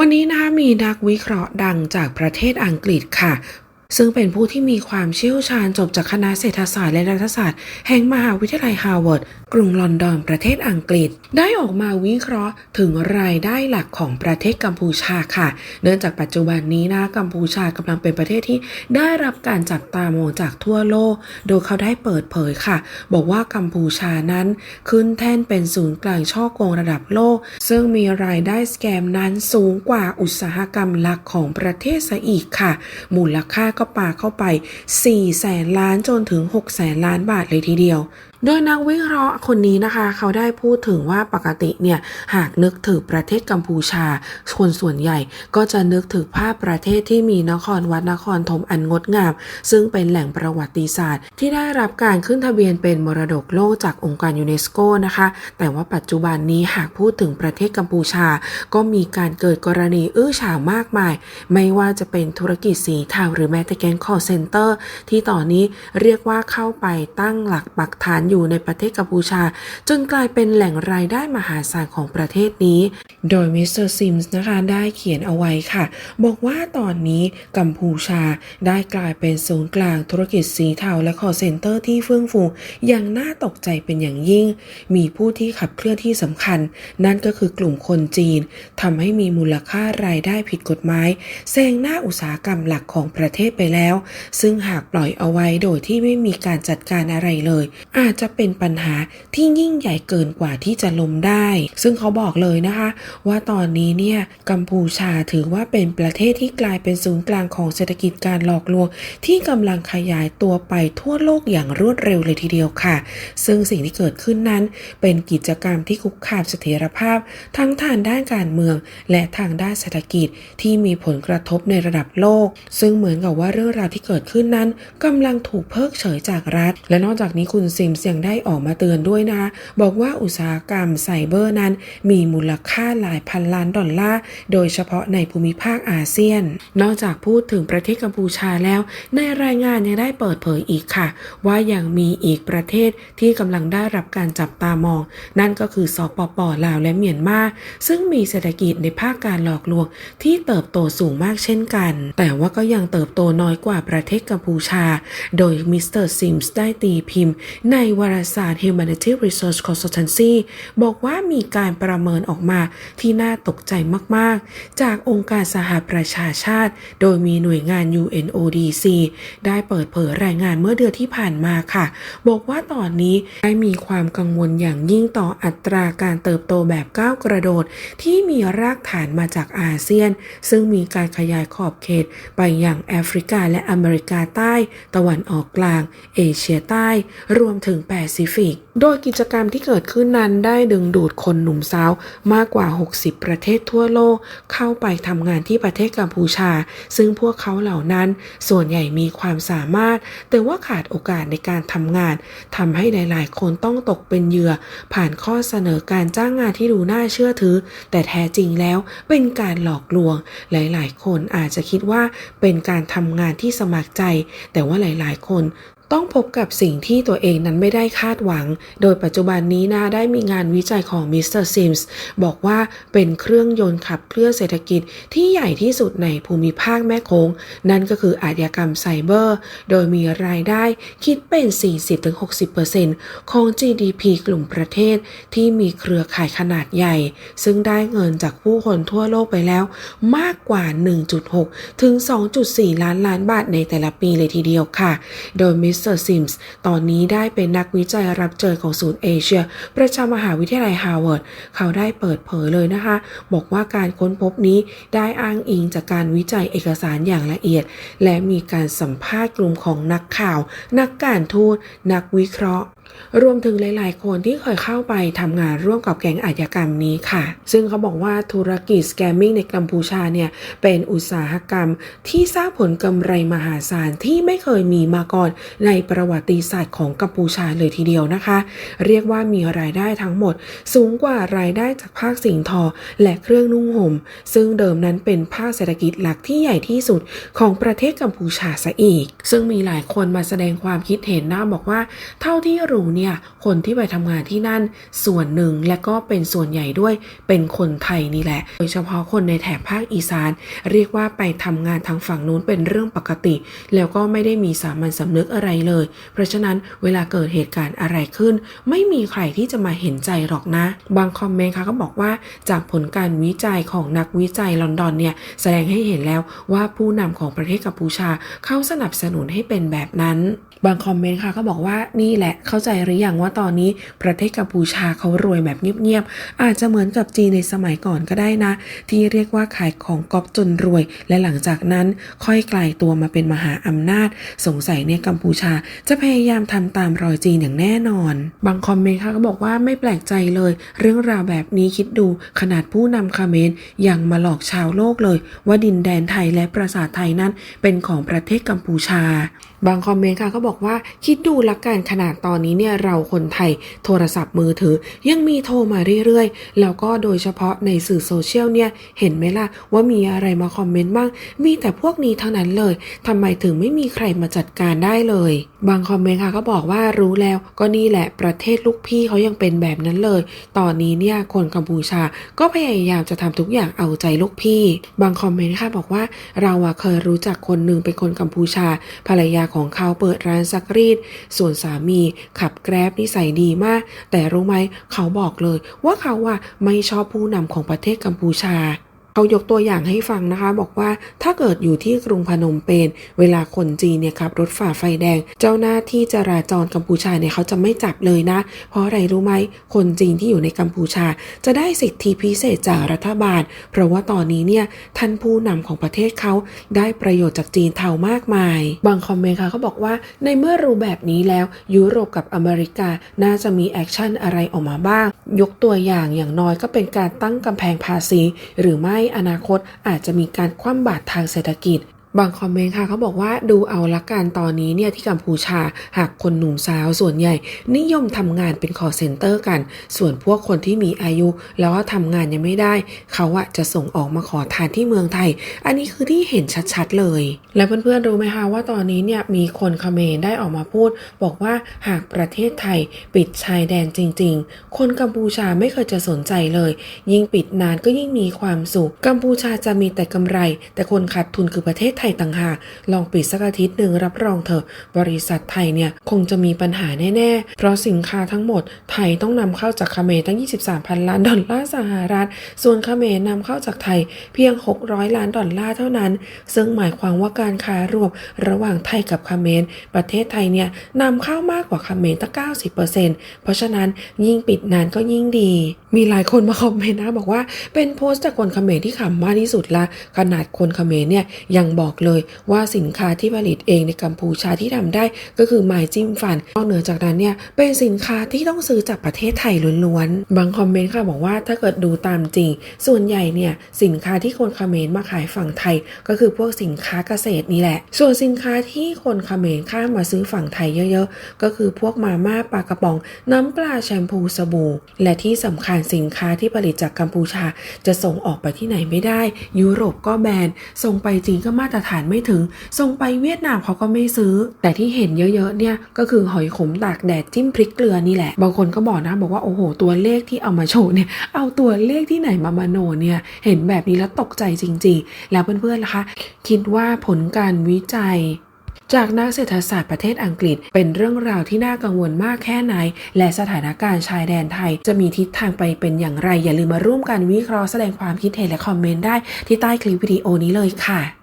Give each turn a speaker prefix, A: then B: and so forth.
A: วันนี้นะคะมีนักวิเคราะห์ดังจากประเทศอังกฤษค่ะ ซึ่งเป็นผู้ที่มีความเชี่ยวชาญจบจากคณะเศรษฐศาสตร์และรัฐศาสตร์ แห่งมหาวิทยาลัยฮาร์วาร์ด กรุงลอนดอนประเทศอังกฤษ ได้ออกมาวิเคราะห์ถึงรายได้หลักของประเทศกัมพูชาค่ะ เนื่องจากปัจจุบันนี้นะกัมพูชากำลังเป็นประเทศที่ได้รับการจับตามองจากทั่วโลก โดยเขาได้เปิดเผยค่ะ บอกว่ากัมพูชานั้น ขึ้นแท่นเป็นศูนย์กลางช่อโกงระดับโลก ซึ่งมีรายได้สแกมนั้นสูงกว่าอุตสาหกรรมหลักของประเทศซะอีกค่ะ มูลค่าก็ปาเข้าไป4แสนล้านจนถึง6แสนล้านบาทเลยทีเดียวโดยนักวิเคราะห์คนนี้นะคะ เขาได้พูดถึงว่าปกติเนี่ยหากนึกถึงประเทศกัมพูชา คนส่วนใหญ่ก็จะนึกถึงภาพประเทศที่มีนครวัดนครธมอันงดงาม ซึ่งเป็นแหล่งประวัติศาสตร์ ที่ได้รับการขึ้นทะเบียนเป็นมรดกโลกจากองค์การยูเนสโกนะคะ แต่ว่าปัจจุบันนี้หากพูดถึงประเทศกัมพูชา ก็มีการเกิดกรณีอื้อฉาวมากมาย ไม่ว่าจะเป็นธุรกิจสีเทาหรือแม้แต่แก๊งคอร์เซนเตอร์ที่ตอนนี้เรียกว่าเข้าไปตั้งหลักปักฐานอยู่ในประเทศกัมพูชา จนกลายเป็นแหล่งรายได้มหาศาลของประเทศนี้ โดยมิสเตอร์ซิมส์นะคะได้เขียนเอาไว้ค่ะ บอกว่าตอนนี้กัมพูชาได้กลายเป็นศูนย์กลางธุรกิจสีเทาและคอเซ็นเตอร์ที่เฟื่องฟูอย่างน่าตกใจเป็นอย่างยิ่ง มีผู้ที่ขับเคลื่อนที่สำคัญ นั่นก็คือกลุ่มคนจีนทำให้มีมูลค่ารายได้ผิดกฎหมายแซงหน้าอุตสาหกรรมหลักของประเทศไปแล้ว ซึ่งหากปล่อยเอาไว้โดยที่ไม่มีการจัดการอะไรเลย อาจจะเป็นปัญหาที่ยิ่งใหญ่เกินกว่าที่จะล้มได้ ซึ่งเขาบอกเลยนะคะ ว่าตอนนี้เนี่ยกัมพูชาถือว่าเป็นประเทศที่กลายเป็นศูนย์กลางของเศรษฐกิจการหลอกลวง ที่กำลังขยายตัวไปทั่วโลกอย่างรวดเร็วเลยทีเดียวค่ะ ซึ่งสิ่งที่เกิดขึ้นนั้น เป็นกิจกรรมที่คุกคามเสถียรภาพ ทั้งทางด้านการเมือง และทางด้านเศรษฐกิจที่มีผลกระทบในระดับโลก ซึ่งเหมือนกับว่าเรื่องราวที่เกิดขึ้นนั้นกำลังถูกเพิกเฉยจากรัฐ และนอกจากนี้คุณซิมส์ยังได้ออกมาเตือนด้วยนะคะบอกว่าอุตสาหกรรมไซเบอร์นั้น มีมูลค่าหลายพันล้านดอลลาร์ โดยเฉพาะในภูมิภาคอาเซียน นอกจากพูดถึงประเทศกัมพูชาแล้ว ในรายงานยังได้เปิดเผยอีกค่ะ ว่ายังมีอีกประเทศที่กำลังได้รับการจับตามอง นั่นก็คือสปปลาวและเมียนมาซึ่งมีเศรษฐกิจในภาคการหลอกลวงที่เติบโตสูงมากเช่นกัน แต่ว่าก็ยังเติบโตน้อยกว่าประเทศกัมพูชา โดยมิสเตอร์ซิมส์ได้ตีพิมพ์ในวารสาร Humanity Research Consultancy บอกว่ามีการประเมินออกมาที่น่าตกใจมาก ๆ จากองค์การสหประชาชาติ โดยมีหน่วยงาน UNODC ได้เปิดเผยรายงานเมื่อเดือนที่ผ่านมาค่ะ บอกว่าตอนนี้ได้มีความกังวลอย่างยิ่งต่ออัตราการเติบโตแบบก้าวกระโดด ที่มีรากฐานมาจากอาเซียน ซึ่งมีการขยายขอบเขตไปอย่างแอฟริกาและอเมริกาใต้ ตะวันออกกลาง เอเชียใต้ รวมถึงแปซิฟิก โดยกิจกรรมที่เกิดขึ้นนั้นได้ดึงดูดคนหนุ่มสาวมากกว่า 60 ประเทศทั่วโลก เข้าไปทำงานที่ประเทศกัมพูชา ซึ่งพวกเขาเหล่านั้นส่วนใหญ่มีความสามารถ แต่ว่าขาดโอกาสในการทำงานทำให้หลาย ๆ คนต้องตกเป็นเหยื่อ ผ่านข้อเสนอการจ้างงานที่ดูน่าเชื่อถือ แต่แท้จริงแล้วเป็นการหลอกลวง หลาย ๆ คนอาจจะคิดว่าเป็นการทำงานที่สมัครใจ แต่ว่าหลาย ๆ คน ต้องพบกับสิ่งที่ตัวเองนั้นไม่ได้คาดหวัง โดยปัจจุบันนี้นะได้มีงานวิจัยของมิสเตอร์ซิมส์บอกว่าเป็นเครื่องยนต์ขับเคลื่อนเศรษฐกิจที่ใหญ่ที่สุดในภูมิภาคแม่โขงนั่นก็คืออาชญากรรมไซเบอร์ โดยมีรายได้คิดเป็น 40-60%ของ GDP กลุ่มประเทศที่มีเครือข่ายขนาดใหญ่ ซึ่งได้เงินจากผู้คนทั่วโลกไปแล้ว มากกว่า 1.6 ถึง 2.4 ล้านล้านบาทในแต่ละปีเลยทีเดียวค่ะ โดยมิสเตอร์ซิมส์ตอนนี้ได้เป็นนักวิจัยรับเจอของศูนย์เอเชีย ประจำมหาวิทยาลัยฮาร์วาร์ด เขาได้เปิดเผยเลยนะคะ บอกว่าการค้นพบนี้ได้อ้างอิงจากการวิจัยเอกสารอย่างละเอียด และมีการสัมภาษณ์กลุ่มของนักข่าว นักการทูต นักวิเคราะห์ รวมถึงหลาย ๆ คนที่เคยเข้าไปทำงานร่วมกับแก๊งอาชญากรรมนี้ค่ะ ซึ่งเขาบอกว่าธุรกิจสแกมมิ่งในกัมพูชาเนี่ยเป็นอุตสาหกรรมที่สร้างผลกำไรมหาศาลที่ไม่เคยมีมาก่อนในประวัติศาสตร์ของกัมพูชาเลยทีเดียวนะคะ เรียกว่ามีรายได้ทั้งหมด สูงกว่ารายได้จากภาคสิ่งทอ และเครื่องนุ่งห่ม ซึ่งเดิมนั้นเป็นภาคเศรษฐกิจหลักที่ใหญ่ที่สุดของประเทศกัมพูชาซะอีก ซึ่งมีหลายคนมาแสดงความคิดเห็นนะบอกว่าเท่าที่รู้รู้เนี่ยคนที่ไปทำงานที่นั่นส่วนหนึ่งและก็เป็นส่วนใหญ่ด้วยเป็นคนไทยนี่แหละ โดยเฉพาะคนในแถบภาคอีสาน เรียกว่าไปทำงานทางฝั่งนู้นเป็นเรื่องปกติ แล้วก็ไม่ได้มีสามัญสำนึกอะไรเลย เพราะฉะนั้นเวลาเกิดเหตุการณ์อะไรขึ้น ไม่มีใครที่จะมาเห็นใจหรอกนะ บางคอมเมนต์ค่ะก็บอกว่าจากผลการวิจัยของนักวิจัยลอนดอนเนี่ยแสดงให้เห็นแล้วว่าผู้นำของประเทศกัมพูชาเขาสนับสนุนให้เป็นแบบนั้น บางคอมเมนต์ค่ะก็บอกว่านี่แหละเข้าใจหรือยังว่าตอนนี้ประเทศกัมพูชาเขารวยแบบเงียบๆ อาจจะเหมือนกับจีนในสมัยก่อนก็ได้นะ ที่เรียกว่าขายของก๊อปจนรวย และหลังจากนั้นค่อยกลายตัวมาเป็นมหาอำนาจ สงสัยเนี่ยกัมพูชาจะพยายามทำตามรอยจีนอย่างแน่นอน บางคอมเมนต์ค่ะก็บอกว่าไม่แปลกใจเลย เรื่องราวแบบนี้คิดดูขนาดผู้นำคาเมนยังมาหลอกชาวโลกเลย ว่าดินแดนไทยและปราสาทไทยนั้นเป็นของประเทศกัมพูชาบางคอมเมนต์ค่ะก็บอกว่าคิดดูละกันขนาดตอนนี้เนี่ยเราคนไทยโทรศัพท์มือถือ ยังมีโทรมาเรื่อยๆ แล้วก็โดยเฉพาะในสื่อโซเชียลเนี่ยเห็นไหมล่ะว่ามีอะไรมาคอมเมนต์บ้าง มีแต่พวกนี้เท่านั้นเลยทำไมถึงไม่มีใครมาจัดการได้เลย บางคอมเมนต์ค่ะก็บอกว่ารู้แล้วก็นี่แหละประเทศลูกพี่เขายังเป็นแบบนั้นเลย ตอนนี้เนี่ยคนกัมพูชาก็พยายามจะทำทุกอย่างเอาใจลูกพี่ บางคอมเมนต์ค่ะบอกว่าเราอะเคยรู้จักคนหนึ่งเป็นคนกัมพูชาภรรยาของเขาเปิดร้านซักรีด ส่วนสามีขับแกร็บนิสัยดีมาก แต่รู้ไหมเขาบอกเลยว่าเขาว่าไม่ชอบผู้นำของประเทศกัมพูชา เขายกตัวอย่างให้ฟังนะคะ บอกว่าถ้าเกิดอยู่ที่กรุงพนมเปญเวลาคนจีนเนี่ยขับรถฝ่าไฟแดง เจ้าหน้าที่จราจรกัมพูชาเนี่ยเขาจะไม่จับเลยนะ เพราะอะไรรู้ไหมคนจีนที่อยู่ในกัมพูชา จะได้สิทธิพิเศษจากรัฐบาล เพราะว่าตอนนี้เนี่ยท่านผู้นำของประเทศเขาได้ประโยชน์จากจีนเทามากมาย บางคอมเมนต์ค่ะเขาบอกว่าในเมื่อรู้แบบนี้แล้วยุโรปกับอเมริกาน่าจะมีแอคชั่นอะไรออกมาบ้าง ยกตัวอย่างอย่างน้อยก็เป็นการตั้งกำแพงภาษีหรือไม่อนาคตอาจจะมีการคว่ำบาตรทางเศรษฐกิจ บางคอมเมนต์ค่ะเขาบอกว่าดูเอาละกันตอนนี้เนี่ยที่กัมพูชาหากคนหนุ่มสาวส่วนใหญ่ นิยมทำงานเป็นคอเซ็นเตอร์กัน ส่วนพวกคนที่มีอายุ แล้วก็ทำงานยังไม่ได้ เขาอะจะส่งออกมาขอทานที่เมืองไทย อันนี้คือที่เห็นชัดๆเลย และเพื่อนๆรู้ไหมคะว่าตอนนี้เนี่ยมีคนคอมเขมรได้ออกมาพูด บอกว่าหากประเทศไทยปิดชายแดนจริง ๆ คนกัมพูชาไม่เคยจะสนใจเลย ยิ่งปิดนานก็ยิ่งมีความสุขกัมพูชาจะมีแต่กำไร แต่คนขาดทุนคือประเทศไทยต่างหากลองปิดสักอาทิตย์หนึ่งรับรองเถอะ บริษัทไทยเนี่ยคงจะมีปัญหาแน่ ๆ เพราะสินค้าทั้งหมดไทยต้องนำเข้าจากเขมรตั้ง 23พันล้านดอลลาร์สหรัฐ ส่วนเขมรนำเข้าจากไทยเพียง 600 ล้านดอลลาร์เท่านั้น ซึ่งหมายความว่าการค้ารวมระหว่างไทยกับเขมรประเทศไทยเนี่ยนำเข้ามากกว่าเขมรตั้ง90%เพราะฉะนั้นยิ่งปิดนานก็ยิ่งดีมีหลายคนมาคอมเมนต์นะบอกว่าเป็นโพสต์จากคนเขมรที่ขำมากที่สุดละขนาดคนเขมรเนี่ยยังบอกเลยว่าสินค้าที่ผลิตเองในกัมพูชาที่ทำได้ก็คือไม้จิ้มฟันนอกเหนือจากนั้นเนี่ยเป็นสินค้าที่ต้องซื้อจากประเทศไทยล้วนๆบางคอมเมนต์ค่ะบอกว่าถ้าเกิดดูตามจริง ส่วนใหญ่เนี่ยสินค้าที่คนเขมรมาขายฝั่งไทย ก็คือพวกสินค้าเกษตรนี่แหละ ส่วนสินค้าที่คนเขมรข้ามมาซื้อฝั่งไทยเยอะ ๆ ก็คือพวกมาม่าปลากระป๋อง น้ำปลาแชมพูสบู่และที่สำคัญสินค้าที่ผลิตจากกัมพูชา จะส่งออกไปที่ไหนไม่ได้ ยุโรปก็แบน ส่งไปจีนก็มาตรฐานไม่ถึง ส่งไปเวียดนามเขาก็ไม่ซื้อ แต่ที่เห็นเยอะๆเนี่ยก็คือหอยขมตากแดดจิ้มพริกเกลือนี่แหละ บางคนก็บอกนะบอกว่าโอ้โห ตัวเลขที่เอามาโชว์เนี่ยเอาตัวเลขที่ไหนมามโนเนี่ยเห็นแบบนี้แล้วตกใจจริง ๆ แล้วเพื่อนๆล่ะคะ คิดว่าผลการวิจัย จากนักเศรษฐศาสตร์ประเทศอังกฤษ เป็นเรื่องราวที่น่ากังวลมากแค่ไหน และสถานการณ์ชายแดนไทย จะมีทิศทางไปเป็นอย่างไร อย่าลืมมาร่วมกันวิเคราะห์แสดงความคิดเห็นและคอมเมนต์ได้ที่ใต้คลิปวิดีโอนี้เลยค่ะ